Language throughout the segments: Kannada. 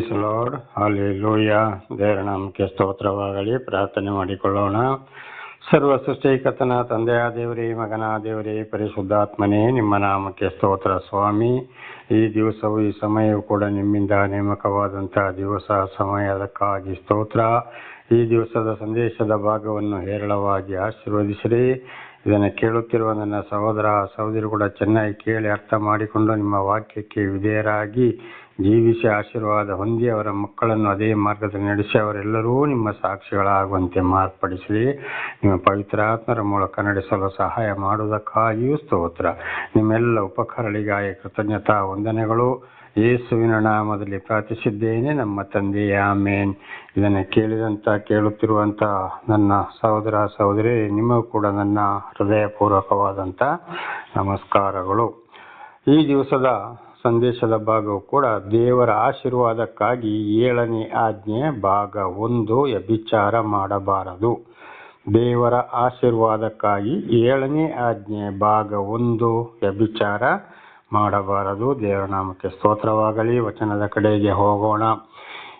ಪ್ರೈಸ್ ಲಾರ್ಡ್ ಹಾಲಿ ಲೋಯ ದೇವರ ನಾಮಕ್ಕೆ ಸ್ತೋತ್ರವಾಗಲಿ. ಪ್ರಾರ್ಥನೆ ಮಾಡಿಕೊಳ್ಳೋಣ. ಸರ್ವ ಸೃಷ್ಟಿಕತನ ತಂದೆಯ ದೇವರೇ, ಮಗನ ದೇವರೇ, ಪರಿಶುದ್ಧಾತ್ಮನೇ, ನಿಮ್ಮ ನಾಮಕ್ಕೆ ಸ್ತೋತ್ರ ಸ್ವಾಮಿ. ಈ ದಿವಸವು ಈ ಸಮಯವು ಕೂಡ ನಿಮ್ಮಿಂದ ನೇಮಕವಾದಂತಹ ದಿವಸ, ಸಮಯದಕ್ಕಾಗಿ ಸ್ತೋತ್ರ. ಈ ದಿವಸದ ಸಂದೇಶದ ಭಾಗವನ್ನು ಹೇರಳವಾಗಿ ಆಶೀರ್ವದಿಸಿರಿ. ಇದನ್ನು ಕೇಳುತ್ತಿರುವ ನನ್ನ ಸಹೋದರ ಸಹೋದರಿ ಕೂಡ ಚೆನ್ನಾಗಿ ಕೇಳಿ ಅರ್ಥ ಮಾಡಿಕೊಂಡು ನಿಮ್ಮ ವಾಕ್ಯಕ್ಕೆ ವಿಧೇಯರಾಗಿ ಜೀವಿಸಿ ಆಶೀರ್ವಾದ ಹೊಂದಿ ಅವರ ಮಕ್ಕಳನ್ನು ಅದೇ ಮಾರ್ಗದಲ್ಲಿ ನಡೆಸಿ ಅವರೆಲ್ಲರೂ ನಿಮ್ಮ ಸಾಕ್ಷಿಗಳಾಗುವಂತೆ ಮಾರ್ಪಡಿಸಲಿ. ನಿಮ್ಮ ಪವಿತ್ರಾತ್ಮರ ಮೂಲಕ ನಡೆಸಲು ಸಹಾಯ ಮಾಡುವುದಕ್ಕಾಗಿಯೂ ಸ್ತೋತ್ರ. ನಿಮ್ಮೆಲ್ಲ ಉಪಕಾರಗಳಿಗಾಗಿ ಕೃತಜ್ಞತಾ ವಂದನೆಗಳು. ಯೇಸುವಿನ ನಾಮದಲ್ಲಿ ಪ್ರಾರ್ಥಿಸಿದ್ದೇನೆ ನಮ್ಮ ತಂದೆಯ, ಆಮೇನ್. ಇದನ್ನು ಕೇಳಿದಂಥ ಕೇಳುತ್ತಿರುವಂಥ ನನ್ನ ಸಹೋದರ, ಸಹೋದರಿ, ನಿಮಗೂ ಕೂಡ ನನ್ನ ಹೃದಯಪೂರ್ವಕವಾದಂಥ ನಮಸ್ಕಾರಗಳು. ಈ ದಿವಸದ ಸಂದೇಶದ ಭಾಗವು ಕೂಡ ದೇವರ ಆಶೀರ್ವಾದಕ್ಕಾಗಿ ಏಳನೇ ಆಜ್ಞೆ ಭಾಗ ಒಂದು ವ್ಯಭಿಚಾರ ಮಾಡಬಾರದು. ದೇವರ ಆಶೀರ್ವಾದಕ್ಕಾಗಿ ಏಳನೇ ಆಜ್ಞೆ ಭಾಗ ಒಂದು ವ್ಯಭಿಚಾರ ಮಾಡಬಾರದು. ದೇವರ ನಾಮಕ್ಕೆ ಸ್ತೋತ್ರವಾಗಲಿ. ವಚನದ ಕಡೆಗೆ ಹೋಗೋಣ.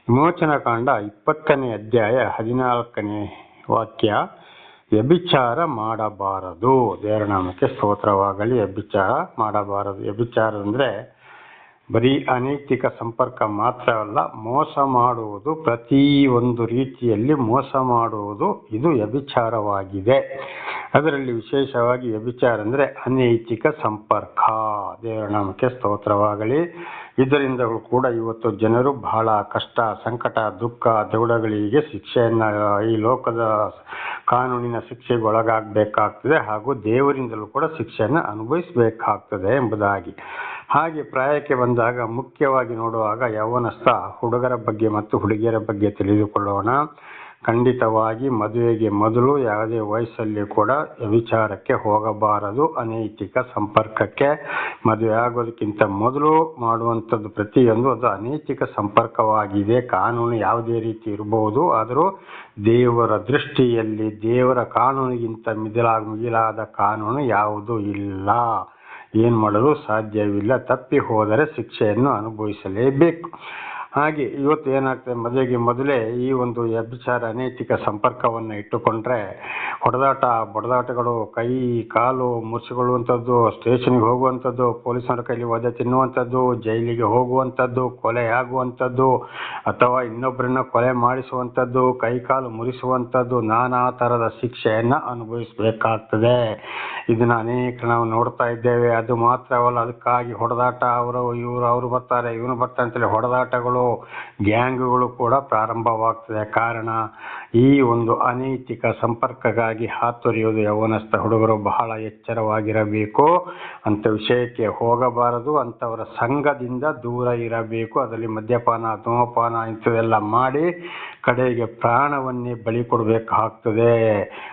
ವಿಮೋಚನಾ ಕಾಂಡ ಇಪ್ಪತ್ತನೇ ಅಧ್ಯಾಯ ಹದಿನಾಲ್ಕನೇ ವಾಕ್ಯ. ವ್ಯಭಿಚಾರ ಮಾಡಬಾರದು. ದೇವರ ನಾಮಕ್ಕೆ ಸ್ತೋತ್ರವಾಗಲಿ ವ್ಯಭಿಚಾರ ಮಾಡಬಾರದು. ವ್ಯಭಿಚಾರ ಅಂದ್ರೆ ಬರೀ ಅನೈತಿಕ ಸಂಪರ್ಕ ಮಾತ್ರವಲ್ಲ ಮೋಸ ಮಾಡುವುದು ಪ್ರತಿ ಒಂದು ರೀತಿಯಲ್ಲಿ ಮೋಸ ಮಾಡುವುದು ಇದು ವ್ಯಭಿಚಾರವಾಗಿದೆ. ಅದರಲ್ಲಿ ವಿಶೇಷವಾಗಿ ವ್ಯಭಿಚಾರ ಅಂದರೆ ಅನೈತಿಕ ಸಂಪರ್ಕ. ದೇವರ ನಾಮಕ್ಕೆ ಸ್ತೋತ್ರವಾಗಲಿ. ಇದರಿಂದ ಕೂಡ ಇವತ್ತು ಜನರು ಬಹಳ ಕಷ್ಟ, ಸಂಕಟ, ದುಃಖ, ದೌಡಗಳಿಗೆ ಶಿಕ್ಷೆಯನ್ನು, ಈ ಲೋಕದ ಕಾನೂನಿನ ಶಿಕ್ಷೆಗೆ ಒಳಗಾಗಬೇಕಾಗ್ತದೆ ಹಾಗೂ ದೇವರಿಂದಲೂ ಕೂಡ ಶಿಕ್ಷೆಯನ್ನು ಅನುಭವಿಸಬೇಕಾಗ್ತದೆ ಎಂಬುದಾಗಿ. ಹಾಗೆ ಪ್ರಾಯಕ್ಕೆ ಬಂದಾಗ ಮುಖ್ಯವಾಗಿ ನೋಡುವಾಗ ಯೌವನಸ್ಥ, ಹುಡುಗರ ಬಗ್ಗೆ ಮತ್ತು ಹುಡುಗಿಯರ ಬಗ್ಗೆ ತಿಳಿದುಕೊಳ್ಳೋಣ. ಖಂಡಿತವಾಗಿ ಮದುವೆಗೆ ಮೊದಲು ಯಾವುದೇ ವಯಸ್ಸಲ್ಲಿ ಕೂಡ ವಿಚಾರಕ್ಕೆ ಹೋಗಬಾರದು. ಅನೈತಿಕ ಸಂಪರ್ಕಕ್ಕೆ ಮದುವೆ ಆಗೋದಕ್ಕಿಂತ ಮೊದಲು ಮಾಡುವಂಥದ್ದು ಪ್ರತಿಯೊಂದು ಅದು ಅನೈತಿಕ ಸಂಪರ್ಕವಾಗಿದೆ. ಕಾನೂನು ಯಾವುದೇ ರೀತಿ ಇರಬಹುದು ಆದರೂ ದೇವರ ದೃಷ್ಟಿಯಲ್ಲಿ ದೇವರ ಕಾನೂನಿಗಿಂತ ಮಿಗಿಲಾದ ಮಿಗಿಲಾದ ಕಾನೂನು ಯಾವುದೂ ಇಲ್ಲ. ಏನು ಮಾಡಲು ಸಾಧ್ಯವಿಲ್ಲ. ತಪ್ಪಿ ಹೋದರೆ ಶಿಕ್ಷೆಯನ್ನು ಅನುಭವಿಸಲೇಬೇಕು. ಹಾಗೆ ಇವತ್ತು ಏನಾಗ್ತದೆ, ಮದುವೆಗೆ ಮೊದಲೇ ಈ ಒಂದು ವ್ಯಭಿಚಾರ, ಅನೈತಿಕ ಸಂಪರ್ಕವನ್ನು ಇಟ್ಟುಕೊಂಡ್ರೆ ಹೊಡೆದಾಟ, ಬಡದಾಟಗಳು, ಕೈ, ಕಾಲು ಮುರಿಸಿಕೊಳ್ಳುವಂಥದ್ದು, ಸ್ಟೇಷನ್ಗೆ ಹೋಗುವಂಥದ್ದು ಪೊಲೀಸರ ಕೈಲಿ ವಧೆ ತಿನ್ನುವಂಥದ್ದು, ಜೈಲಿಗೆ ಹೋಗುವಂಥದ್ದು, ಕೊಲೆ ಆಗುವಂಥದ್ದು, ಅಥವಾ ಇನ್ನೊಬ್ಬರನ್ನ ಕೊಲೆ ಮಾಡಿಸುವಂಥದ್ದು, ಕೈ, ಕಾಲು ಮುರಿಸುವಂಥದ್ದು, ನಾನಾ ಥರದ ಶಿಕ್ಷೆಯನ್ನು ಅನುಭವಿಸಬೇಕಾಗ್ತದೆ. ಇದನ್ನು ಅನೇಕ ನಾವು ನೋಡ್ತಾ ಇದ್ದೇವೆ. ಅದು ಮಾತ್ರವಲ್ಲ, ಅದಕ್ಕಾಗಿ ಹೊಡೆದಾಟ, ಅವರು, ಇವರು, ಅವರು ಬರ್ತಾರೆ, ಇವನು ಬರ್ತಾರೆ ಅಂತೇಳಿ ಹೊಡೆದಾಟಗಳು ಗ್ಯಾಂಗ್ಗಳು ಕೂಡ ಪ್ರಾರಂಭವಾಗ್ತದೆ. ಕಾರಣ ಈ ಒಂದು ಅನೈತಿಕ ಸಂಪರ್ಕಕ್ಕಾಗಿ ಹಾತೊರೆಯುವುದು ಯೌವನಸ್ಥ ಹುಡುಗರು ಬಹಳ ಎಚ್ಚರವಾಗಿರಬೇಕು. ಅಂತ ವಿಷಯಕ್ಕೆ ಹೋಗಬಾರದು. ಅಂಥವರ ಸಂಘದಿಂದ ದೂರ ಇರಬೇಕು. ಅದರಲ್ಲಿ ಮದ್ಯಪಾನ, ಧೂಮಪಾನ ಇಂಥವೆಲ್ಲ ಮಾಡಿ ಕಡೆಗೆ ಪ್ರಾಣವನ್ನೇ ಬಲಿ ಕೊಡಬೇಕಾಗ್ತದೆ.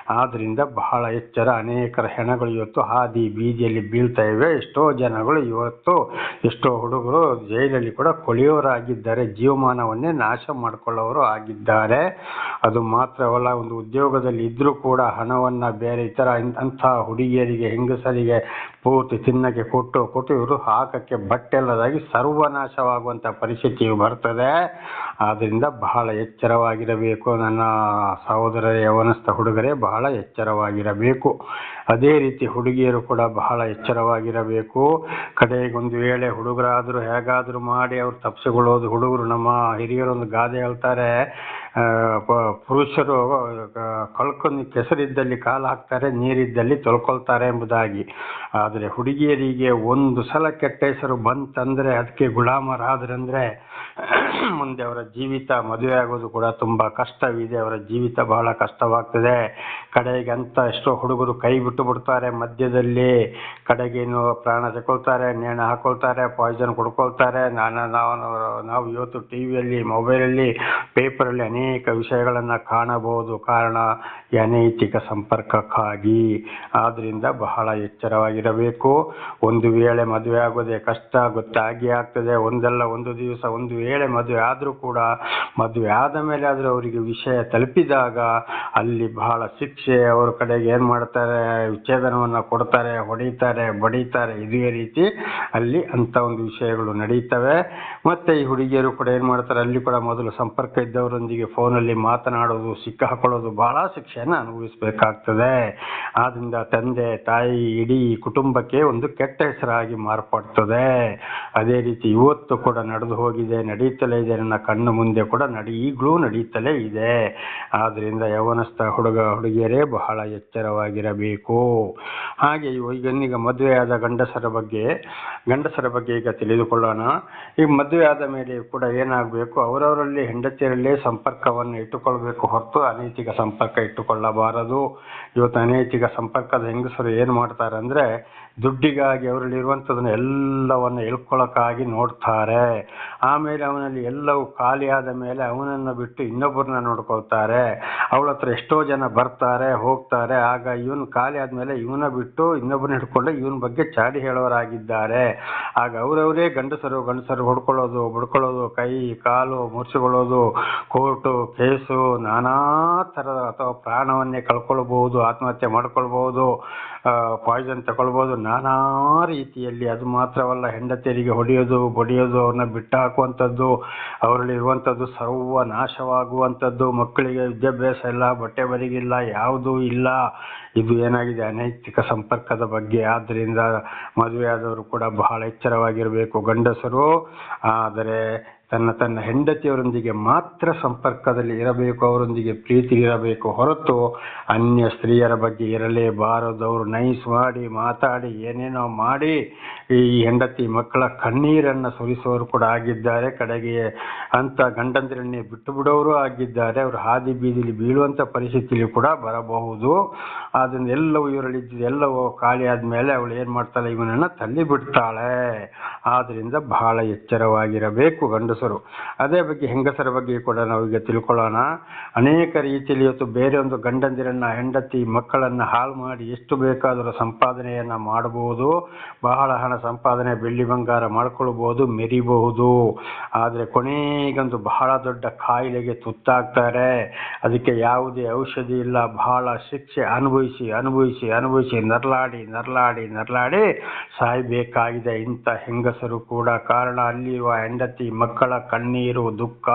ಆದ್ದರಿಂದ ಬಹಳ ಎಚ್ಚರ. ಅನೇಕರ ಹೆಣಗಳು ಇವತ್ತು ಹಾದಿ ಬೀದಿಯಲ್ಲಿ ಬೀಳ್ತಾ ಇವೆ. ಎಷ್ಟೋ ಜನಗಳು ಇವತ್ತು, ಎಷ್ಟೋ ಹುಡುಗರು ಜೈಲಲ್ಲಿ ಕೂಡ ಕೊಳೆಯೋರಾಗಿದ್ದಾರೆ ಜೀವಮಾನವನ್ನೇ ನಾಶ ಮಾಡಿಕೊಳ್ಳೋರು ಆಗಿದ್ದಾರೆ. ಅದು ಮಾತ್ರವಲ್ಲ ಒಂದು ಉದ್ಯೋಗದಲ್ಲಿ ಇದ್ದರೂ ಕೂಡ ಹಣವನ್ನು ಬೇರೆ ಇತರ ಅಂಥ ಹುಡುಗಿಯರಿಗೆ, ಹೆಂಗಸರಿಗೆ ಪೂರ್ತಿ ತಿನ್ನಕ್ಕೆ ಕೊಟ್ಟು ಕೊಟ್ಟು ಇವರು ಹಾಕಕ್ಕೆ ಬಟ್ಟೆ ಇಲ್ಲದಾಗಿ ಸರ್ವನಾಶವಾಗುವಂತ ಪರಿಸ್ಥಿತಿ ಬರ್ತದೆ. ಆದ್ದರಿಂದ ಬಹಳ ಎಚ್ಚರವಾಗಿರಬೇಕು. ನನ್ನ ಸಹೋದರ ಯವನಸ್ಥ ಹುಡುಗರೇ, ಬಹಳ ಎಚ್ಚರವಾಗಿರಬೇಕು. ಅದೇ ರೀತಿ ಹುಡುಗಿಯರು ಕೂಡ ಬಹಳ ಎಚ್ಚರವಾಗಿರಬೇಕು. ಕಡೆಗೊಂದು ವೇಳೆ ಹುಡುಗರಾದರೂ ಹೇಗಾದರೂ ಮಾಡಿ, ಅವ್ರು ತಪ್ಪಿಸಿಕೊಳ್ಳೋದು ಹುಡುಗರು, ನಮ್ಮ ಹಿರಿಯರೊಂದು ಗಾದೆ ಹೇಳ್ತಾರೆ ಪುರುಷರು ಕಳ್ಕೊಂಡು ಕೆಸರಿದ್ದಲ್ಲಿ ಕಾಲು ಹಾಕ್ತಾರೆ, ನೀರಿದ್ದಲ್ಲಿ ತೊಳ್ಕೊಳ್ತಾರೆ ಎಂಬುದಾಗಿ. ಆದರೆ ಹುಡುಗಿಯರಿಗೆ ಒಂದು ಸಲ ಕೆಟ್ಟ ಹೆಸರು ಬಂತಂದರೆ, ಅದಕ್ಕೆ ಗುಲಾಮರಾದ್ರಂದ್ರೆ ಮುಂದೆ ಅವರ ಜೀವಿತ ಮದುವೆ ಆಗೋದು ಕೂಡ ತುಂಬಾ ಕಷ್ಟವಿದೆ. ಅವರ ಜೀವಿತ ಬಹಳ ಕಷ್ಟವಾಗ್ತದೆ. ಕಡೆಗೆ ಅಂತ ಎಷ್ಟೋ ಹುಡುಗರು ಕೈ ಬಿಟ್ಟು ಬಿಡ್ತಾರೆ. ಮಧ್ಯದಲ್ಲಿ ಕಡೆಗೇನು ಪ್ರಾಣ ತಗೊಳ್ತಾರೆ ನೇಣ ಹಾಕೊಳ್ತಾರೆ ಪಾಯ್ಸನ್ ಕುಡ್ಕೊಳ್ತಾರೆ. ನಾನು ನಾವು ನಾವು ಇವತ್ತು ಟಿ ವಿಯಲ್ಲಿ ಮೊಬೈಲಲ್ಲಿ ಪೇಪರಲ್ಲಿ ಅನೇಕ ವಿಷಯಗಳನ್ನು ಕಾಣಬಹುದು. ಕಾರಣ ಅನೈತಿಕ ಸಂಪರ್ಕಕ್ಕಾಗಿ ಆದ್ದರಿಂದ ಬಹಳ ಎಚ್ಚರವಾಗಿರಬೇಕು. ಒಂದು ವೇಳೆ ಮದುವೆ ಆಗೋದೆ ಕಷ್ಟ, ಗೊತ್ತಾಗಿ ಆಗ್ತದೆ. ಒಂದಲ್ಲ ಒಂದು ದಿವಸ, ಒಂದು ವೇಳೆ ಮದುವೆ ಆದರೂ ಕೂಡ ಮದುವೆ ಆದ ಮೇಲೆ ಆದರೂ ಅವರಿಗೆ ವಿಷಯ ತಲುಪಿದಾಗ ಅಲ್ಲಿ ಬಹಳ ಶಿಕ್ಷೆ, ಅವ್ರ ಕಡೆಗೆ ಏನು ಮಾಡ್ತಾರೆ, ವಿಚ್ಛೇದನವನ್ನು ಕೊಡ್ತಾರೆ, ಹೊಡಿತಾರೆ, ಬಡಿತಾರೆ, ಇದೇ ರೀತಿ ಅಲ್ಲಿ ಅಂತ ಒಂದು ವಿಷಯಗಳು ನಡೀತವೆ. ಮತ್ತು ಈ ಹುಡುಗಿಯರು ಕೂಡ ಏನು ಮಾಡ್ತಾರೆ, ಅಲ್ಲಿ ಕೂಡ ಮೊದಲು ಸಂಪರ್ಕ ಇದ್ದವರೊಂದಿಗೆ ಫೋನಲ್ಲಿ ಮಾತನಾಡೋದು ಸಿಕ್ಕ ಹಾಕೊಳ್ಳೋದು ಬಹಳ ಶಿಕ್ಷೆಯನ್ನು ಅನುಭವಿಸಬೇಕಾಗ್ತದೆ ಆದ್ರಿಂದ ತಂದೆ, ತಾಯಿ, ಇಡೀ ಕುಟುಂಬಕ್ಕೆ ಒಂದು ಕೆಟ್ಟ ಹೆಸರಾಗಿ ಮಾರ್ಪಡ್ತದೆ. ಅದೇ ರೀತಿ ಇವತ್ತು ಕೂಡ ನಡೆದು ಹೋಗಿದೆ, ನಡೀತಲೇ ಇದೆ, ನನ್ನ ಕಣ್ಣು ಮುಂದೆ ಕೂಡ ನಡಿ, ಈಗಲೂ ನಡೀತಲೇ ಇದೆ. ಆದ್ರಿಂದ ಯವನಸ್ಥ ಹುಡುಗ, ಹುಡುಗಿಯರೇ ಬಹಳ ಎಚ್ಚರವಾಗಿರಬೇಕು. ಹಾಗೆ ಈಗನ್ನೀಗ ಮದುವೆಯಾದ ಗಂಡಸರ ಬಗ್ಗೆ ಗಂಡಸರ ಬಗ್ಗೆ ಈಗ ತಿಳಿದುಕೊಳ್ಳೋಣ. ಈ ಮದುವೆ ಆದ ಮೇಲೆ ಕೂಡ ಏನಾಗಬೇಕು? ಅವರವರಲ್ಲಿ ಹೆಂಡತಿಯರಲ್ಲೇ ಸಂಪರ್ಕವನ್ನು ಇಟ್ಟುಕೊಳ್ಬೇಕು ಹೊರತು ಅನೈತಿಕ ಸಂಪರ್ಕ ಇಟ್ಟುಕೊಳ್ಳಬಾರದು ಇವತ್ತು ಅನೈತಿಕ ಸಂಪರ್ಕದ ಹೆಂಗಸರು ಏನು ಮಾಡ್ತಾರೆ ಅಂದರೆ ದುಡ್ಡಿಗಾಗಿ ಅವರಲ್ಲಿ ಇರುವಂಥದ್ದನ್ನು ಎಲ್ಲವನ್ನು ಎಳ್ಕೊಳ್ಳೋಕ್ಕಾಗಿ ನೋಡ್ತಾರೆ. ಆಮೇಲೆ ಅವನಲ್ಲಿ ಎಲ್ಲವೂ ಖಾಲಿಯಾದ ಮೇಲೆ ಅವನನ್ನು ಬಿಟ್ಟು ಇನ್ನೊಬ್ಬರನ್ನ ನೋಡ್ಕೊಳ್ತಾರೆ. ಅವಳ ಹತ್ರ ಎಷ್ಟೋ ಜನ ಬರ್ತಾರೆ, ಹೋಗ್ತಾರೆ. ಆಗ ಇವನು ಖಾಲಿ ಆದಮೇಲೆ ಇವನ ಬಿಟ್ಟು ಇನ್ನೊಬ್ಬರನ್ನ ಹಿಡ್ಕೊಂಡು ಇವನ ಬಗ್ಗೆ ಚಾಡಿ ಹೇಳೋರಾಗಿದ್ದಾರೆ. ಆಗ ಅವರವರೇ ಗಂಡಸರು ಗಂಡಸರು ಹೊಡ್ಕೊಳ್ಳೋದು, ಬಡ್ಕೊಳ್ಳೋದು, ಕೈ, ಕಾಲು ಮುರಿಸಿಕೊಳ್ಳೋದು ಕೋರ್ಟು, ಕೇಸು, ನಾನಾ ಥರದ ಅಥವಾ ಪ್ರಾಣವನ್ನೇ ಕಳ್ಕೊಳ್ಬಹುದು, ಆತ್ಮಹತ್ಯೆ ಮಾಡ್ಕೊಳ್ಬಹುದು ಪಾಯ್ಸನ್ ತಗೊಳ್ಬೋದು ನಾನಾ ರೀತಿಯಲ್ಲಿ ಅದು ಮಾತ್ರವಲ್ಲ ಹೆಂಡತಿಯರಿಗೆ ಹೊಡೆಯೋದು, ಬಡಿಯೋದು, ಅವ್ರನ್ನ ಬಿಟ್ಟು ಹಾಕುವಂಥದ್ದು ಸರ್ವ ನಾಶವಾಗುವಂಥದ್ದು ಮಕ್ಕಳಿಗೆ ವಿದ್ಯಾಭ್ಯಾಸ ಇಲ್ಲ, ಬಟ್ಟೆ ಬರಿಗಿಲ್ಲ ಯಾವುದೂ ಇಲ್ಲ. ಇದು ಏನಾಗಿದೆ? ಅನೈತಿಕ ಸಂಪರ್ಕದ ಬಗ್ಗೆ. ಆದ್ದರಿಂದ ಮದುವೆಯಾದವರು ಕೂಡ ಬಹಳ ಎಚ್ಚರವಾಗಿರಬೇಕು ಗಂಡಸರು. ಆದರೆ ತನ್ನ ತನ್ನ ಹೆಂಡತಿಯವರೊಂದಿಗೆ ಮಾತ್ರ ಸಂಪರ್ಕದಲ್ಲಿ ಇರಬೇಕು, ಅವರೊಂದಿಗೆ ಪ್ರೀತಿ ಇರಬೇಕು ಹೊರತು ಅನ್ಯ ಸ್ತ್ರೀಯರ ಬಗ್ಗೆ ಇರಲೇಬಾರದು ಅವರು ನೈಸ್ ಮಾಡಿ, ಮಾತಾಡಿ, ಏನೇನೋ ಮಾಡಿ ಈ ಹೆಂಡತಿ ಮಕ್ಕಳ ಕಣ್ಣೀರನ್ನು ಸುರಿಸೋರು ಕೂಡ ಆಗಿದ್ದಾರೆ. ಕಡೆಗೆ ಅಂತ ಗಂಡಂದಿರನ್ನೇ ಬಿಟ್ಟು ಬಿಡೋರು ಆಗಿದ್ದಾರೆ. ಅವರು ಹಾದಿ ಬೀದಿಲಿ ಬೀಳುವಂಥ ಪರಿಸ್ಥಿತಿಯಲ್ಲಿ ಕೂಡ ಬರಬಹುದು. ಅದನ್ನ ಎಲ್ಲವೂ ಇವರಲ್ಲಿ ಎಲ್ಲವೂ ಖಾಲಿ ಆದಮೇಲೆ ಅವಳು ಏನು ಮಾಡ್ತಾಳೆ, ಇವನನ್ನು ತಳ್ಳಿ ಬಿಡ್ತಾಳೆ. ಆದ್ದರಿಂದ ಬಹಳ ಎಚ್ಚರವಾಗಿರಬೇಕು ಗಂಡಸರು. ಅದೇ ಬಗ್ಗೆ ಹೆಂಗಸರ ಬಗ್ಗೆ ಕೂಡ ನಾವು ಈಗ ತಿಳ್ಕೊಳ್ಳೋಣ. ಅನೇಕ ರೀತಿಯಲ್ಲಿ ಇವತ್ತು ಬೇರೆ ಒಂದು ಗಂಡಂದಿರನ್ನ, ಹೆಂಡತಿ ಮಕ್ಕಳನ್ನ ಹಾಳು ಮಾಡಿ ಎಷ್ಟು ಬೇಕಾದರೂ ಸಂಪಾದನೆಯನ್ನ ಮಾಡಬಹುದು ಬಹಳ ಹಣ ಸಂಪಾದನೆ, ಬೆಳ್ಳಿ ಬಂಗಾರ ಮಾಡ್ಕೊಳ್ಬಹುದು ಮೆರಿಬಹುದು. ಆದರೆ ಕೊನೆಗೊಂದು ಬಹಳ ದೊಡ್ಡ ಕಾಯಿಲೆಗೆ ತುತ್ತಾಗ್ತಾರೆ. ಅದಕ್ಕೆ ಯಾವುದೇ ಔಷಧಿ ಇಲ್ಲ, ಬಹಳ ಶಿಕ್ಷೆ ಅನುಭವಿಸಿ ಅನುಭವಿಸಿ ಅನುಭವಿಸಿ ನರಳಾಡಿ ನರಳಾಡಿ ನರಳಾಡಿ ಸಾಯಬೇಕಾಗಿದೆ ಇಂಥ ಹೆಂಗಸರು ಕೂಡ ಕಾರಣ ಅಲ್ಲಿರುವ ಹೆಂಡತಿ, ಮಕ್ಕಳ ಕಣ್ಣೀರು, ದುಃಖ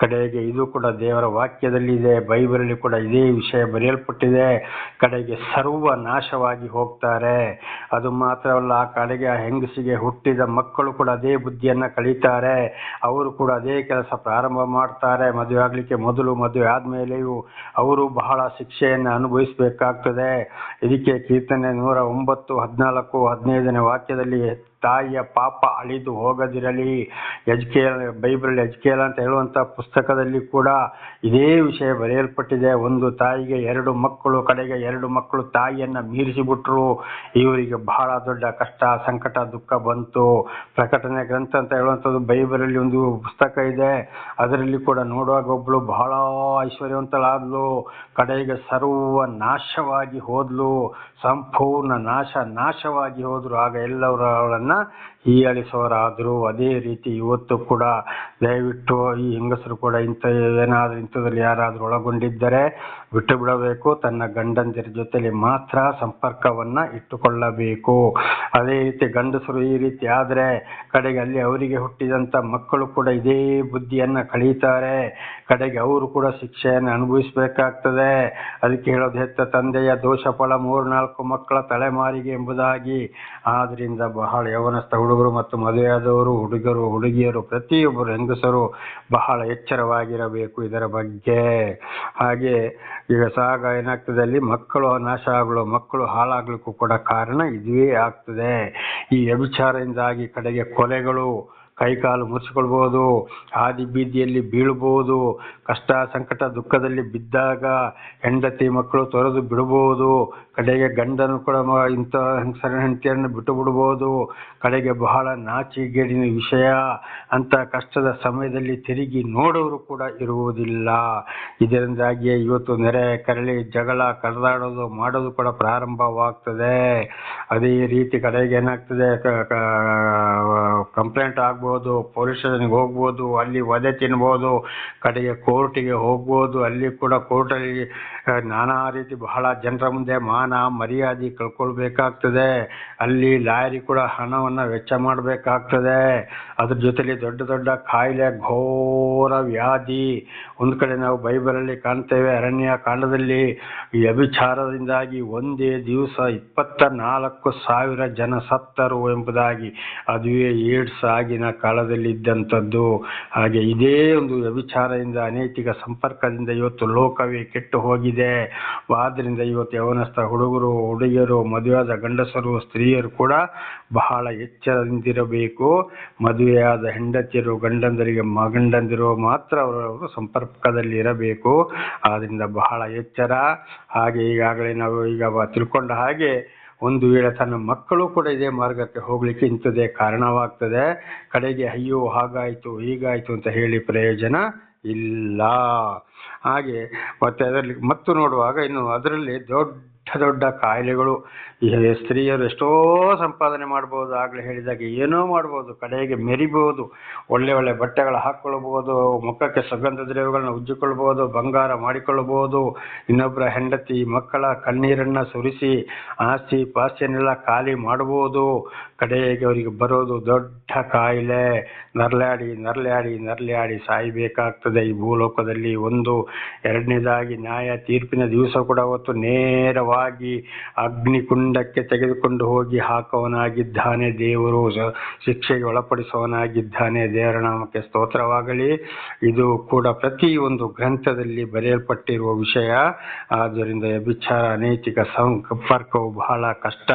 ಕಡೆಗೆ ಇದು ಕೂಡ ದೇವರ ವಾಕ್ಯದಲ್ಲಿದೆ, ಬೈಬಲಲ್ಲಿ ಕೂಡ ಇದೇ ವಿಷಯ ಬರೆಯಲ್ಪಟ್ಟಿದೆ. ಕಡೆಗೆ ಸರ್ವ ನಾಶವಾಗಿ ಹೋಗ್ತಾರೆ. ಅದು ಮಾತ್ರವಲ್ಲ, ಆ ಕಡೆಗೆ ಆ ಹೆಂಗಸಿಗೆ ಹುಟ್ಟಿದ ಮಕ್ಕಳು ಕೂಡ ಅದೇ ಬುದ್ಧಿಯನ್ನು ಕಳೀತಾರೆ ಅವರು ಕೂಡ ಅದೇ ಕೆಲಸ ಪ್ರಾರಂಭ ಮಾಡ್ತಾರೆ. ಮದುವೆ ಆಗಲಿಕ್ಕೆ ಮೊದಲು ಮದುವೆ ಆದ್ಮೇಲೆಯೂ ಅವರು ಬಹಳ ಶಿಕ್ಷೆಯನ್ನು ಅನುಭವಿಸಬೇಕಾಗ್ತದೆ ಇದಕ್ಕೆ ಕೀರ್ತನೆ ನೂರ ಒಂಬತ್ತು ಹದಿನಾಲ್ಕು ಹದಿನೈದನೇ ವಾಕ್ಯದಲ್ಲಿ ತಾಯಿಯ ಪಾಪ ಅಳಿದು ಹೋಗದಿರಲಿ. ಎಜ್ಕೇಲ್, ಬೈಬಲ್ ಎಜ್ಕೇಲ್ ಅಂತ ಹೇಳುವಂಥ ಪುಸ್ತಕದಲ್ಲಿ ಕೂಡ ಇದೇ ವಿಷಯ ಬರೆಯಲ್ಪಟ್ಟಿದೆ. ಒಂದು ತಾಯಿಗೆ ಎರಡು ಮಕ್ಕಳು, ಕಡೆಗೆ ಎರಡು ಮಕ್ಕಳು ತಾಯಿಯನ್ನು ಮೀರಿಸಿಬಿಟ್ರು. ಇವರಿಗೆ ಬಹಳ ದೊಡ್ಡ ಕಷ್ಟ, ಸಂಕಟ, ದುಃಖ ಬಂತು. ಪ್ರಕಟಣೆ ಗ್ರಂಥ ಅಂತ ಹೇಳುವಂಥದ್ದು ಬೈಬಲಲ್ಲಿ ಒಂದು ಪುಸ್ತಕ ಇದೆ. ಅದರಲ್ಲಿ ಕೂಡ ನೋಡುವಾಗ ಒಬ್ಬಳು ಬಹಳ ಐಶ್ವರ್ಯವಂತಳಾದ್ಲು. ಕಡೆಗೆ ಸರ್ವ ನಾಶವಾಗಿ ಹೋದ್ಲು. ಸಂಪೂರ್ಣ ನಾಶ, ನಾಶವಾಗಿ ಹೋದ್ರು. ಆಗ 그러나 ಹೀಯಾಳಿಸೋರಾದ್ರು ಅದೇ ರೀತಿ ಇವತ್ತು ಕೂಡ ದಯವಿಟ್ಟು ಈ ಹೆಂಗಸರು ಕೂಡ ಇಂಥ ಏನಾದರೂ ಇಂಥದ್ರಲ್ಲಿ ಯಾರಾದರೂ ಒಳಗೊಂಡಿದ್ದರೆ ಬಿಟ್ಟು ಬಿಡಬೇಕು. ತನ್ನ ಗಂಡಂದಿರ ಜೊತೆಲಿ ಮಾತ್ರ ಸಂಪರ್ಕವನ್ನು ಇಟ್ಟುಕೊಳ್ಳಬೇಕು. ಅದೇ ರೀತಿ ಗಂಡಸರು ಈ ರೀತಿ ಆದರೆ ಕಡೆಗೆ ಅಲ್ಲಿ ಅವರಿಗೆ ಹುಟ್ಟಿದಂಥ ಮಕ್ಕಳು ಕೂಡ ಇದೇ ಬುದ್ಧಿಯನ್ನು ಕಳೀತಾರೆ. ಕಡೆಗೆ ಅವರು ಕೂಡ ಶಿಕ್ಷೆಯನ್ನು ಅನುಭವಿಸಬೇಕಾಗ್ತದೆ. ಅದಕ್ಕೆ ಹೇಳೋದು ಹೆತ್ತ ತಂದೆಯ ದೋಷ ಫಲ ಮೂರ್ನಾಲ್ಕು ಮಕ್ಕಳ ತಲೆಮಾರಿಗೆ ಎಂಬುದಾಗಿ. ಆದ್ದರಿಂದ ಬಹಳ ಯವನಸ್ಥ ಹುಡುಗರು ಮತ್ತು ಮದುವೆಯಾದವರು, ಹುಡುಗರು, ಹುಡುಗಿಯರು, ಪ್ರತಿಯೊಬ್ಬರು ಹೆಂಗಸರು ಬಹಳ ಎಚ್ಚರವಾಗಿರಬೇಕು ಇದರ ಬಗ್ಗೆ. ಹಾಗೆ ಈಗ ಸಾಗ ಏನಾಗ್ತದೆ ಅಲ್ಲಿ ಮಕ್ಕಳು ನಾಶ ಆಗಲು, ಮಕ್ಕಳು ಹಾಳಾಗ್ಲಿಕ್ಕೂ ಕೂಡ ಕಾರಣ ಇದುವೇ ಆಗ್ತದೆ. ಈ ವ್ಯಭಿಚಾರದಿಂದಾಗಿ ಕಡೆಗೆ ಕೊಲೆಗಳು ಕೈಕಾಲು ಮುರಿಸಿಕೊಳ್ಬೋದು ಹಾದಿ ಬೀದಿಯಲ್ಲಿ ಬೀಳ್ಬೋದು ಕಷ್ಟ ಸಂಕಟ ದುಃಖದಲ್ಲಿ ಬಿದ್ದಾಗ ಹೆಂಡತಿ ಮಕ್ಕಳು ತೊರೆದು ಬಿಡ್ಬೋದು ಕಡೆಗೆ ಗಂಡನು ಕೂಡ ಇಂಥ ಹೆಂಗಸರ ಹೆಂಡತಿಯನ್ನು ಬಿಟ್ಟು ಬಿಡ್ಬೋದು, ಕಡೆಗೆ ಬಹಳ ನಾಚಿಗೇಡಿನ ವಿಷಯ ಅಂತ ಕಷ್ಟದ ಸಮಯದಲ್ಲಿ ತಿರುಗಿ ನೋಡೋರು ಕೂಡ ಇರುವುದಿಲ್ಲ. ಇದರಿಂದಾಗಿ ಇವತ್ತು ನೆರೆ, ಕರಳಿ, ಜಗಳ, ಕರೆದಾಡೋದು ಮಾಡೋದು ಕೂಡ ಪ್ರಾರಂಭವಾಗ್ತದೆ. ಅದೇ ರೀತಿ ಕಡೆಗೆ ಏನಾಗ್ತದೆ ಕಂಪ್ಲೇಂಟ್ ಆಗ್ಬೋದು ಪೊಲೀಸ್ ಸ್ಟೇಷನ್ಗೆ ಹೋಗ್ಬೋದು, ಅಲ್ಲಿ ವಧೆ ತಿನ್ಬೋದು, ಕಡೆಗೆ ಕೋರ್ಟಿಗೆ ಹೋಗ್ಬೋದು, ಅಲ್ಲಿ ಕೂಡ ಕೋರ್ಟಲ್ಲಿ ನಾನಾ ರೀತಿ ಬಹಳ ಜನರ ಮುಂದೆ ಮಾನ ಮರ್ಯಾದೆ ಕಳ್ಕೊಳ್ಬೇಕಾಗ್ತದೆ. ಅಲ್ಲಿ ಲಾಯರಿ ಕೂಡ ಹಣವನ್ನು ವೆಚ್ಚ ಮಾಡಬೇಕಾಗ್ತದೆ. ಅದ್ರ ಜೊತೆಲಿ ದೊಡ್ಡ ದೊಡ್ಡ ಕಾಯಿಲೆ, ಘೋರ ವ್ಯಾಧಿ. ಒಂದು ಕಡೆ ನಾವು ಬೈಬಲಲ್ಲಿ ಕಾಣ್ತೇವೆ, ಅರಣ್ಯ ಕಾಂಡದಲ್ಲಿ. ವ್ಯಭಿಚಾರದಿಂದಾಗಿ ಒಂದೇ ದಿವಸ ಇಪ್ಪತ್ತ ನಾಲ್ಕು ಸಾವಿರ ಜನ ಸತ್ತರು ಎಂಬುದಾಗಿ, ಅದುವೇ ಏಡ್ಸ್ ಆಗಿನ ಕಾಲದಲ್ಲಿ ಇದ್ದಂಥದ್ದು ಹಾಗೆ ಇದೇ ಒಂದು ವ್ಯಭಿಚಾರದಿಂದ, ಅನೈತಿಕ ಸಂಪರ್ಕದಿಂದ ಇವತ್ತು ಲೋಕವೇ ಕೆಟ್ಟು ಹೋಗಿದೆ. ಆದ್ದರಿಂದ ಇವತ್ತು ಯವನಸ್ಥ ಹುಡುಗರು, ಹುಡುಗಿಯರು ಮದುವೆಯಾದ ಗಂಡಸರು, ಸ್ತ್ರೀಯರು ಕೂಡ ಬಹಳ ಎಚ್ಚರದಿಂದಿರಬೇಕು. ಮದುವೆಯಾದ ಹೆಂಡತಿಯರು, ಗಂಡಂದರಿಗೆ ಮಗಂಡಂದಿರು ಮಾತ್ರ ಅವರವರು ಸಂಪರ್ಕದಲ್ಲಿ ಇರಬೇಕು. ಆದ್ದರಿಂದ ಬಹಳ ಎಚ್ಚರ. ಹಾಗೆ ಈಗಾಗಲೇ ನಾವು ಈಗ ತಿಳ್ಕೊಂಡ ಹಾಗೆ ಒಂದು ವೇಳೆ ತನ್ನ ಮಕ್ಕಳು ಕೂಡ ಇದೇ ಮಾರ್ಗಕ್ಕೆ ಹೋಗ್ಲಿಕ್ಕೆ ಇಂಥದ್ದೇ ಕಾರಣವಾಗ್ತದೆ. ಕಡೆಗೆ ಅಯ್ಯೋ, ಹಾಗಾಯ್ತು, ಹೀಗಾಯ್ತು ಅಂತ ಹೇಳಿ ಪ್ರಯೋಜನ ಇಲ್ಲ. ಹಾಗೆ ಮತ್ತೆ ಅದರಲ್ಲಿ, ಮತ್ತು ನೋಡುವಾಗ ಇನ್ನು ಅದರಲ್ಲಿ ದೊಡ್ಡ ದೊಡ್ಡ ಕಾಯಿಲೆಗಳು, ಈ ಸ್ತ್ರೀಯರು ಎಷ್ಟೋ ಸಂಪಾದನೆ ಮಾಡ್ಬೋದು, ಆಗಲೇ ಹೇಳಿದಾಗ ಏನೋ ಮಾಡ್ಬೋದು, ಕಡೆಗೆ ಮೆರಿಬೋದು, ಒಳ್ಳೆ ಒಳ್ಳೆ ಬಟ್ಟೆಗಳು ಹಾಕ್ಕೊಳ್ಬೋದು, ಮುಖಕ್ಕೆ ಸುಗಂಧ ದ್ರವ್ಯಗಳನ್ನ ಉಜ್ಜಿಕೊಳ್ಬೋದು, ಬಂಗಾರ ಮಾಡಿಕೊಳ್ಳಬಹುದು ಇನ್ನೊಬ್ಬರ ಹೆಂಡತಿ, ಮಕ್ಕಳ ಕಣ್ಣೀರನ್ನು ಸುರಿಸಿ, ಆಸ್ತಿ ಪಾಸ್ತಿಯನ್ನೆಲ್ಲ ಖಾಲಿ ಮಾಡ್ಬೋದು, ಕಡೆಗೆ ಅವರಿಗೆ ಬರೋದು ದೊಡ್ಡ ಕಾಯಿಲೆ. ನರ್ಲಾಡಿ ನರ್ಲಾಡಿ ನರ್ಲಾಡಿ ಸಾಯಬೇಕಾಗ್ತದೆ ಈ ಭೂಲೋಕದಲ್ಲಿ. ಒಂದು ಎರಡನೇದಾಗಿ ನ್ಯಾಯ ತೀರ್ಪಿನ ದಿವಸ ಕೂಡ ಅವತ್ತು ನೇರವಾಗಿ ಅಗ್ನಿಕುಂಡಕ್ಕೆ ತೆಗೆದುಕೊಂಡು ಹೋಗಿ ಹಾಕುವನಾಗಿದ್ದಾನೆ ದೇವರು. ಶಿಕ್ಷೆಗೆ ಒಳಪಡಿಸುವವನಾಗಿದ್ದಾನೆ. ದೇವರ ನಾಮಕ್ಕೆ ಸ್ತೋತ್ರವಾಗಲಿ. ಇದು ಕೂಡ ಪ್ರತಿ ಒಂದು ಗ್ರಂಥದಲ್ಲಿ ಬರೆಯಲ್ಪಟ್ಟಿರುವ ವಿಷಯ. ಆದ್ದರಿಂದ ವಿಚಾರ ಅನೈತಿಕ ಸಂಪರ್ಕವು ಬಹಳ ಕಷ್ಟ.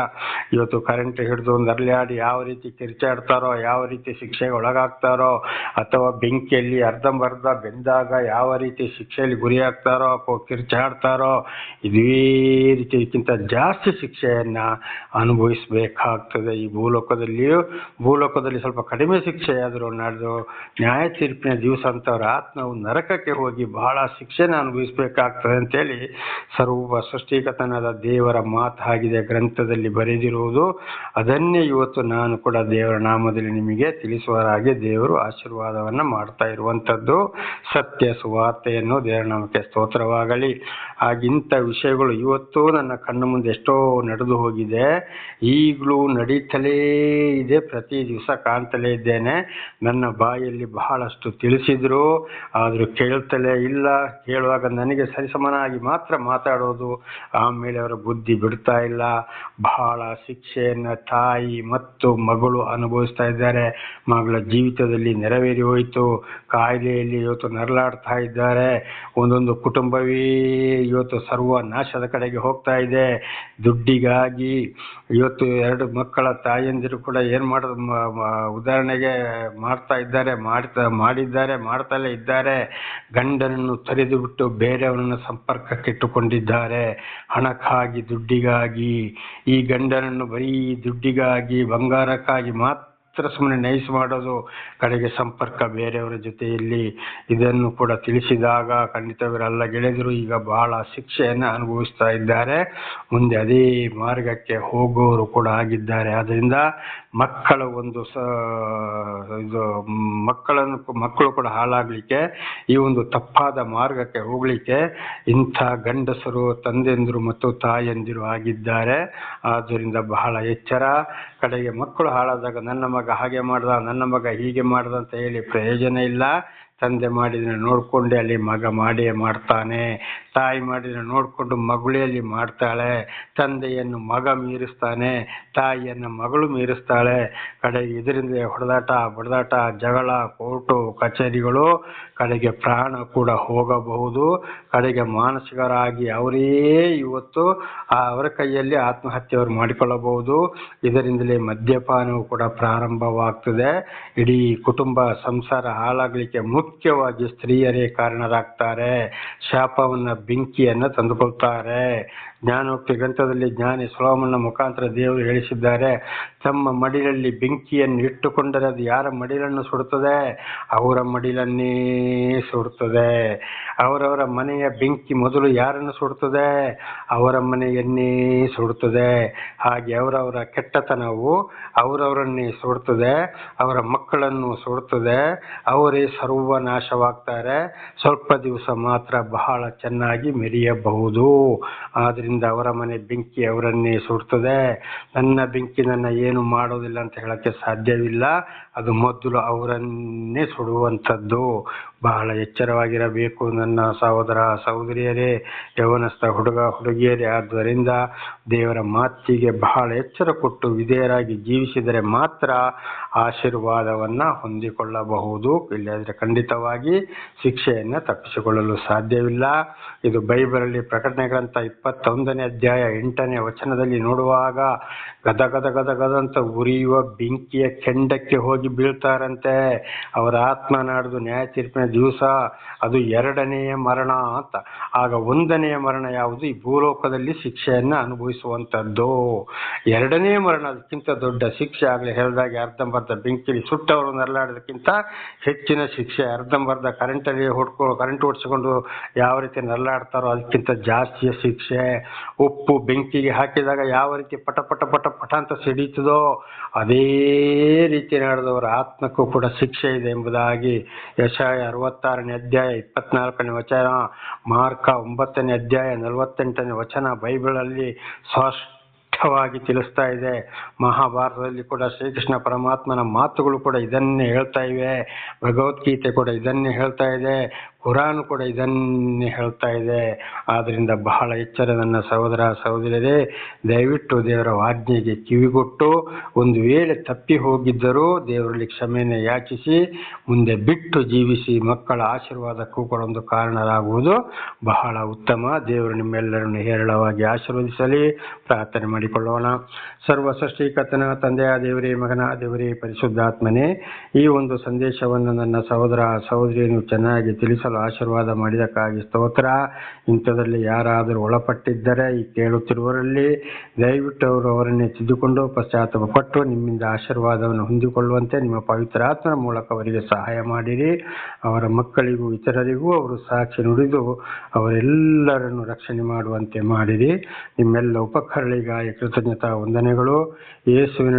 ಇವತ್ತು ಕರೆಂಟ್ ಹಿಡಿದು ನರಳಾಡಿ ಯಾವ ರೀತಿ ಕಿರ್ಚಾಡ್ತಾರೋ, ಯಾವ ರೀತಿ ಶಿಕ್ಷೆಗೆ ಒಳಗಾಗ್ತಾರೋ, ಅಥವಾ ಬೆಂಕಿಯಲ್ಲಿ ಅರ್ಧಂಬರ್ಧ ಬೆಂದಾಗ ಯಾವ ರೀತಿ ಶಿಕ್ಷೆಯಲ್ಲಿ ಗುರಿಯಾಗ್ತಾರೋ ಕಿರ್ಚಾಡ್ತಾರೋ, ಇದೇ ರೀತಿಗಿಂತ ಜಾಸ್ತಿ ಶಿಕ್ಷೆಯನ್ನು ಅನುಭವಿಸಬೇಕಾಗ್ತದೆ. ಈ ಭೂಲೋಕದಲ್ಲಿಯೂ, ಭೂಲೋಕದಲ್ಲಿ ಸ್ವಲ್ಪ ಕಡಿಮೆ ಶಿಕ್ಷೆಯಾದರೂ ನಡೆದು, ನ್ಯಾಯ ತೀರ್ಪಿನ ದಿವಸ ಅಂತವ್ರ ಆತ್ಮವು ನರಕಕ್ಕೆ ಹೋಗಿ ಬಹಳ ಶಿಕ್ಷೆನ ಅನುಭವಿಸಬೇಕಾಗ್ತದೆ ಅಂತೇಳಿ ಸರ್ವ ಸೃಷ್ಟಿಕತನದ ದೇವರ ಮಾತಾಗಿದೆ ಗ್ರಂಥದಲ್ಲಿ ಬರೆದಿರುವುದು. ಅದನ್ನೇ ಇವತ್ತು ನಾನು ಕೂಡ ದೇವರ ನಾಮದಲ್ಲಿ ನಿಮಗೆ ತಿಳಿಸುವರಾಗಿ ದೇವರು ಆಶೀರ್ವಾದವನ್ನು ಮಾಡ್ತಾ ಇರುವಂಥದ್ದು. ಸತ್ಯ ಸುವಾರ್ತೆಯನ್ನು ದೇವರ ನಾಮಕ್ಕೆ ಸ್ತೋತ್ರವಾಗಲಿ. ಹಾಗಿಂಥ ವಿಷಯಗಳು ಇವತ್ತು ನನ್ನ ಕಣ್ಣ ಮುಂದೆ ಎಷ್ಟೋ ನಡೆದು ಹೋಗಿದೆ. ಈಗಲೂ ನಡೀತಲೇ ಇದೆ. ಪ್ರತಿ ದಿವಸ ಕಾಣ್ತಲೇ ಇದ್ದೇನೆ. ನನ್ನ ಬಾಯಲ್ಲಿ ಬಹಳಷ್ಟು ತಿಳಿಸಿದ್ರು. ಆದರೂ ಕೇಳ್ತಲೇ ಇಲ್ಲ. ಕೇಳುವಾಗ ನನಗೆ ಸರಿಸಮನಾಗಿ ಮಾತ್ರ ಮಾತಾಡೋದು. ಆಮೇಲೆ ಅವರ ಬುದ್ಧಿ ಬಿಡ್ತಾ ಇಲ್ಲ. ಬಹಳ ಶಿಕ್ಷೆಯನ್ನು ತಾಯಿ ಮತ್ತು ಮಗಳು ಅನುಭವಿಸ್ತಾ ಇದ್ದಾರೆ. ಮಗಳ ಜೀವಿತದಲ್ಲಿ ನೆರವೇರಿ ಹೋಯಿತು. ಕಾಯಿಲೆಯಲ್ಲಿ ಇವತ್ತು ನರಳಾಡ್ತಾ ಇದ್ದಾರೆ. ಒಂದೊಂದು ಕುಟುಂಬವೇ ಇವತ್ತು ಸರ್ವ ನಾಶದ ಕಡೆಗೆ ಹೋಗ್ತಾ ಇದೆ. ದುಡ್ಡಿಗಾಗಿ ಇವತ್ತು ಎರಡು ಮಕ್ಕಳ ತಾಯಂದಿರು ಕೂಡ ಏನ್ ಮಾಡೋದು? ಉದಾಹರಣೆಗೆ ಮಾಡ್ತಾ ಇದ್ದಾರೆ, ಮಾಡ್ತಾ, ಮಾಡಿದ್ದಾರೆ, ಮಾಡ್ತಲೇ ಇದ್ದಾರೆ. ಗಂಡನನ್ನು ತೊರೆದು ಬಿಟ್ಟು ಬೇರೆಯವರನ್ನು ಸಂಪರ್ಕಕ್ಕೆ ಇಟ್ಟುಕೊಂಡಿದ್ದಾರೆ. ಹಣಕ್ಕಾಗಿ, ದುಡ್ಡಿಗಾಗಿ, ಈ ಗಂಡನನ್ನು ಬರೀ ದುಡ್ಡಿಗಾಗಿ, ಬಂಗಾರಕ್ಕಾಗಿ ಮಾತ್ರ ಸುಮ್ಮನೆ ನೈಸ್ ಮಾಡೋದು, ಕಡೆಗೆ ಸಂಪರ್ಕ ಬೇರೆಯವರ ಜೊತೆಯಲ್ಲಿ ಇದನ್ನು ಕೂಡ ತಿಳಿಸಿದಾಗ ಖಂಡಿತ ಇವರೆಲ್ಲ ಗೆಳೆಯರು ಈಗ ಬಹಳ ಶಿಕ್ಷೆಯನ್ನು ಅನುಭವಿಸ್ತಾ ಇದ್ದಾರೆ. ಮುಂದೆ ಅದೇ ಮಾರ್ಗಕ್ಕೆ ಹೋಗೋರು ಕೂಡ ಆಗಿದ್ದಾರೆ. ಆದ್ದರಿಂದ ಮಕ್ಕಳ ಒಂದು ಸ, ಇದು ಮಕ್ಕಳನ್ನು ಮಕ್ಕಳು ಕೂಡ ಹಾಳಾಗ್ಲಿಕ್ಕೆ, ಈ ಒಂದು ತಪ್ಪಾದ ಮಾರ್ಗಕ್ಕೆ ಹೋಗ್ಲಿಕ್ಕೆ ಇಂಥ ಗಂಡಸರು ತಂದೆಂದರು ಮತ್ತು ತಾಯಂದಿರು ಆಗಿದ್ದಾರೆ. ಆದ್ದರಿಂದ ಬಹಳ ಎಚ್ಚರ. ಕಡೆಗೆ ಮಕ್ಕಳು ಹಾಳಾದಾಗ ನನ್ನ ಮಗ ಹಾಗೆ ಮಾಡ್ದ, ನನ್ನ ಮಗ ಹೀಗೆ ಮಾಡ್ದ ಅಂತ ಹೇಳಿ ಪ್ರಯೋಜನ ಇಲ್ಲ. ತಂದೆ ಮಾಡಿದ್ರೆ ನೋಡ್ಕೊಂಡೆ ಅಲ್ಲಿ ಮಗ ಮಾಡಿಯೇ ಮಾಡ್ತಾನೆ. ತಾಯಿ ಮಾಡಿದ್ರೆ ನೋಡಿಕೊಂಡು ಮಗಳೇ ಅಲ್ಲಿ ಮಾಡ್ತಾಳೆ, ತಂದೆಯನ್ನು ಮಗ ಮೀರಿಸ್ತಾನೆ, ತಾಯಿಯನ್ನು ಮಗಳು ಮೀರಿಸ್ತಾಳೆ. ಕಡೆಗೆ ಇದರಿಂದ ಹೊಡೆದಾಟ, ಬಡದಾಟ, ಜಗಳ, ಕೋರ್ಟು, ಕಚೇರಿಗಳು, ಕಡೆಗೆ ಪ್ರಾಣ ಕೂಡ ಹೋಗಬಹುದು. ಕಡೆಗೆ ಮಾನಸಿಕರಾಗಿ ಅವರೇ ಇವತ್ತು ಅವರ ಕೈಯಲ್ಲಿ ಆತ್ಮಹತ್ಯೆ ಅವರು ಮಾಡಿಕೊಳ್ಳಬಹುದು. ಇದರಿಂದಲೇ ಮದ್ಯಪಾನವು ಕೂಡ ಪ್ರಾರಂಭವಾಗ್ತದೆ. ಇಡೀ ಕುಟುಂಬ ಸಂಸಾರ ಹಾಳಾಗಲಿಕ್ಕೆ ಮುಖ್ಯವಾಗಿ ಸ್ತ್ರೀಯರೇ ಕಾರಣರಾಗ್ತಾರೆ. ಶಾಪವನ್ನ ಬೆಂಕಿಯನ್ನ ತಂದುಕೊಳ್ತಾರೆ. ಜ್ಞಾನೋಕ್ತಿ ಗ್ರಂಥದಲ್ಲಿ ಜ್ಞಾನಿ ಸೊಲೋಮನ ಮುಖಾಂತರ ದೇವರು ಹೇಳಿಸಿದ್ದಾರೆ, ತಮ್ಮ ಮಡಿಲಲ್ಲಿ ಬೆಂಕಿಯನ್ನು ಇಟ್ಟುಕೊಂಡರೆ ಅದು ಯಾರ ಮಡಿಲನ್ನು ಸುಡುತ್ತದೆ? ಅವರ ಮಡಿಲನ್ನೇ ಸುಡುತ್ತದೆ. ಅವರವರ ಮನೆಯ ಬೆಂಕಿ ಮೊದಲು ಯಾರನ್ನು ಸುಡುತ್ತದೆ? ಅವರ ಮನೆಯನ್ನೇ ಸುಡುತ್ತದೆ. ಹಾಗೆ ಅವರವರ ಕೆಟ್ಟತನವು ಅವರವರನ್ನೇ ಸುಡುತ್ತದೆ, ಅವರ ಮಕ್ಕಳನ್ನು ಸುಡುತ್ತದೆ, ಅವರೇ ಸರ್ವನಾಶವಾಗ್ತಾರೆ. ಸ್ವಲ್ಪ ದಿವಸ ಮಾತ್ರ ಬಹಳ ಚೆನ್ನಾಗಿ ಮೆರೆಯಬಹುದು. ಆದ್ರಿಂದ ಅವರ ಮನೆ ಬೆಂಕಿ ಅವರನ್ನೇ ಸುಡ್ತದೆ. ನನ್ನ ಬೆಂಕಿ ನನ್ನ ಏನು ಮಾಡೋದಿಲ್ಲ ಅಂತ ಹೇಳಕ್ಕೆ ಸಾಧ್ಯವಿಲ್ಲ. ಅದು ಮೊದಲು ಅವರನ್ನೇ ಸುಡುವಂಥದ್ದು ಬಹಳ ಎಚ್ಚರವಾಗಿರಬೇಕು. ನನ್ನ ಸಹೋದರ ಸಹೋದರಿಯರೇ, ಯವನಸ್ಥ ಹುಡುಗ ಹುಡುಗಿಯರೇ, ಆದ್ದರಿಂದ ದೇವರ ಮಾತಿಗೆ ಬಹಳ ಎಚ್ಚರ ಕೊಟ್ಟು ವಿಧೇಯರಾಗಿ ಜೀವಿಸಿದರೆ ಮಾತ್ರ ಆಶೀರ್ವಾದವನ್ನ ಹೊಂದಿಕೊಳ್ಳಬಹುದು. ಇಲ್ಲದ್ರೆ ಖಂಡಿತವಾಗಿ ಶಿಕ್ಷೆಯನ್ನು ತಪ್ಪಿಸಿಕೊಳ್ಳಲು ಸಾಧ್ಯವಿಲ್ಲ. ಇದು ಬೈಬಲಲ್ಲಿ ಪ್ರಕಟಣೆ ಗ್ರಂಥ ಇಪ್ಪತ್ತೊಂದನೇ ಅಧ್ಯಾಯ ಎಂಟನೇ ವಚನದಲ್ಲಿ ನೋಡುವಾಗ ಗದ ಗದ ಗದ ಗದಂತ ಉರಿಯುವ ಬೆಂಕಿಯ ಕೆಂಡಕ್ಕೆ ಹೋಗಿ ಬೀಳ್ತಾರಂತೆ. ಅವರ ಆತ್ಮ ನಾಡ್ದು ನ್ಯಾಯ ತೀರ್ಪಿನ ದಿವಸ ಅದು ಎರಡನೆಯ ಮರಣ ಅಂತ. ಆಗ ಒಂದನೆಯ ಮರಣ ಯಾವುದು? ಈ ಭೂಲೋಕದಲ್ಲಿ ಶಿಕ್ಷೆಯನ್ನು ಅನುಭವಿಸುವಂಥದ್ದು. ಎರಡನೇ ಮರಣ, ಅದಕ್ಕಿಂತ ದೊಡ್ಡ ಶಿಕ್ಷೆ ಆಗಲಿ ಹೇಳಿದಾಗ ಅರ್ಧಂಬರ್ಧ ಬೆಂಕಿಲಿ ಸುಟ್ಟವರು ನರಳಾಡೋದಕ್ಕಿಂತ ಹೆಚ್ಚಿನ ಶಿಕ್ಷೆ. ಅರ್ಧಂಬರ್ಧ ಕರೆಂಟಲ್ಲಿ ಹೊಡ್ಕೊ ಕರೆಂಟ್ ಓಡಿಸಿಕೊಂಡು ಯಾವ ರೀತಿ ನರಳಾಡ್ತಾರೋ ಅದಕ್ಕಿಂತ ಜಾಸ್ತಿಯ ಶಿಕ್ಷೆ. ಉಪ್ಪು ಬೆಂಕಿಗೆ ಹಾಕಿದಾಗ ಯಾವ ರೀತಿ ಪಟ ಪಟ ಪಟ ಪಟ ಅಂತ ಸಿಡೀತದೋ, ಅದೇ ರೀತಿ ನಡೆದವರ ಆತ್ಮಕ್ಕೂ ಕೂಡ ಶಿಕ್ಷೆ ಇದೆ ಎಂಬುದಾಗಿ ಯಶಾಯ ಅರವತ್ತಾರನೇ ಅಧ್ಯಾಯ ಇಪ್ಪತ್ನಾಲ್ಕನೇ ವಚನ, ಮಾರ್ಕ ಒಂಬತ್ತನೇ ಅಧ್ಯಾಯ ನಲವತ್ತೆಂಟನೇ ವಚನ ಬೈಬಲಲ್ಲಿ ಸ್ಪಷ್ಟವಾಗಿ ತಿಳಿಸ್ತಾ ಇದೆ. ಮಹಾಭಾರತದಲ್ಲಿ ಕೂಡ ಶ್ರೀಕೃಷ್ಣ ಪರಮಾತ್ಮನ ಮಾತುಗಳು ಕೂಡ ಇದನ್ನೇ ಹೇಳ್ತಾ ಇವೆ. ಭಗವದ್ಗೀತೆ ಕೂಡ ಇದನ್ನೇ ಹೇಳ್ತಾ ಇದೆ. ಕುರಾನ್ ಕೂಡ ಇದನ್ನೇ ಹೇಳ್ತಾ ಇದೆ. ಆದ್ದರಿಂದ ಬಹಳ ಎಚ್ಚರ ನನ್ನ ಸಹೋದರ, ಸಹೋದರಿಯರೇ, ದಯವಿಟ್ಟು ದೇವರ ಆಜ್ಞೆಗೆ ಕಿವಿಗೊಟ್ಟು ಒಂದು ವೇಳೆ ತಪ್ಪಿ ಹೋಗಿದ್ದರೂ ದೇವರಲ್ಲಿ ಕ್ಷಮೆಯನ್ನು ಯಾಚಿಸಿ, ಮುಂದೆ ಬಿಟ್ಟು ಜೀವಿಸಿ ಮಕ್ಕಳ ಆಶೀರ್ವಾದಕ್ಕೂ ಕೂಡ ಒಂದು ಕಾರಣರಾಗುವುದು ಬಹಳ ಉತ್ತಮ. ದೇವರು ನಿಮ್ಮೆಲ್ಲರನ್ನು ಹೇರಳವಾಗಿ ಆಶೀರ್ವದಿಸಲಿ. ಪ್ರಾರ್ಥನೆ ಮಾಡಿಕೊಳ್ಳೋಣ. ಸರ್ವ ಸೃಷ್ಟಿಕರ್ತನ ತಂದೆಯ ದೇವರೇ, ಮಗನ ದೇವರೇ, ಪರಿಶುದ್ಧಾತ್ಮನೇ, ಈ ಒಂದು ಸಂದೇಶವನ್ನು ನನ್ನ ಸಹೋದರ, ಸಹೋದರಿಯನ್ನು ಚೆನ್ನಾಗಿ ಆಶೀರ್ವಾದ ಮಾಡಿದಕ್ಕಾಗಿ ಸ್ತೋತ್ರ. ಇಂಥದ್ರಲ್ಲಿ ಯಾರಾದರೂ ಒಳಪಟ್ಟಿದ್ದರೆ ಈ ಕೇಳುತ್ತಿರುವವರಲ್ಲಿ ದಯವಿಟ್ಟು ಅವರು ಅವರನ್ನೇ ತಿದ್ದುಕೊಂಡು ಪಶ್ಚಾತ್ತಾಪ ಪಟ್ಟು ನಿಮ್ಮಿಂದ ಆಶೀರ್ವಾದವನ್ನು ಹೊಂದಿಕೊಳ್ಳುವಂತೆ ನಿಮ್ಮ ಪವಿತ್ರಾತ್ಮನ ಮೂಲಕ ಅವರಿಗೆ ಸಹಾಯ ಮಾಡಿರಿ. ಅವರ ಮಕ್ಕಳಿಗೂ ಇತರರಿಗೂ ಅವರು ಸಾಕ್ಷಿ ನುಡಿದು ಅವರೆಲ್ಲರನ್ನು ರಕ್ಷಣೆ ಮಾಡುವಂತೆ ಮಾಡಿರಿ. ನಿಮ್ಮೆಲ್ಲ ಉಪಕರಣಿಗಾಗಿ ಕೃತಜ್ಞತಾ ವಂದನೆಗಳು. ಯೇಸುವಿನ